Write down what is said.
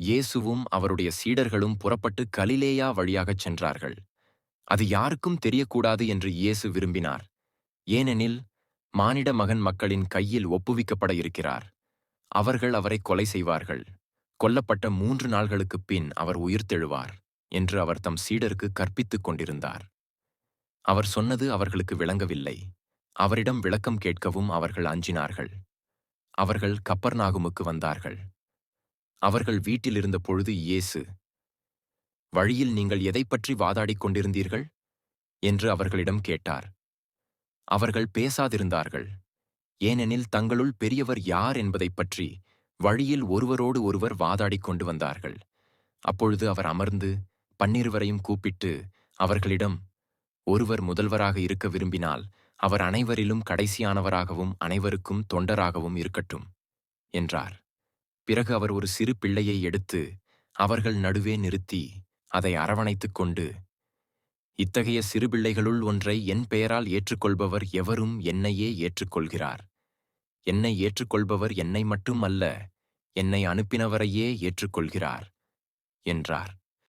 இயேசுவும் அவருடைய சீடர்களும் புறப்பட்டு கலிலேயா வழியாகச் சென்றார்கள். அது யாருக்கும் தெரியக்கூடாது என்று இயேசு விரும்பினார். ஏனெனில் மானிட மகன் மக்களின் கையில் ஒப்புவிக்கப்பட இருக்கிறார். அவர்கள் அவரை கொலை செய்வார்கள். கொல்லப்பட்ட மூன்று நாள்களுக்குப் பின் அவர் உயிர்த்தெழுவார் என்று அவர் தம் சீடருக்கு கற்பித்துக் கொண்டிருந்தார். அவர் சொன்னது அவர்களுக்கு விளங்கவில்லை. அவரிடம் விளக்கம் கேட்கவும் அவர்கள் அஞ்சினார்கள். அவர்கள் கப்பர்நாகுமுக்கு வந்தார்கள். அவர்கள் வீட்டில் இருந்த பொழுது இயேசு வழியில் நீங்கள் எதைப் பற்றி வாதாடிக் கொண்டிருந்தீர்கள்? என்று அவர்களிடம் கேட்டார். அவர்கள் பேசாதிருந்தார்கள். ஏனெனில் தங்களுள் பெரியவர் யார் என்பதைப் பற்றி வழியில் ஒருவரோடு ஒருவர் வாதாடிக் கொண்டு வந்தார்கள். அப்பொழுது அவர் அமர்ந்து பன்னிருவரையும் கூப்பிட்டு அவர்களிடம் ஒருவர் முதல்வராக இருக்க விரும்பினால் அவர் அனைவரிலும் கடைசியானவராகவும் அனைவருக்கும் தொண்டராகவும் இருக்கட்டும் என்றார். பிறகு அவர் ஒரு சிறு பிள்ளையை எடுத்து அவர்கள் நடுவே நிறுத்தி அதை அரவணைத்துக் கொண்டு இத்தகைய சிறு பிள்ளைகளுள் ஒன்றை என் பெயரால் ஏற்றுக்கொள்பவர் எவரும் என்னையே ஏற்றுக்கொள்கிறார். என்னை ஏற்றுக்கொள்பவர் என்னை மட்டும் அல்ல என்னை அனுப்பினவரையே ஏற்றுக்கொள்கிறார் என்றார்.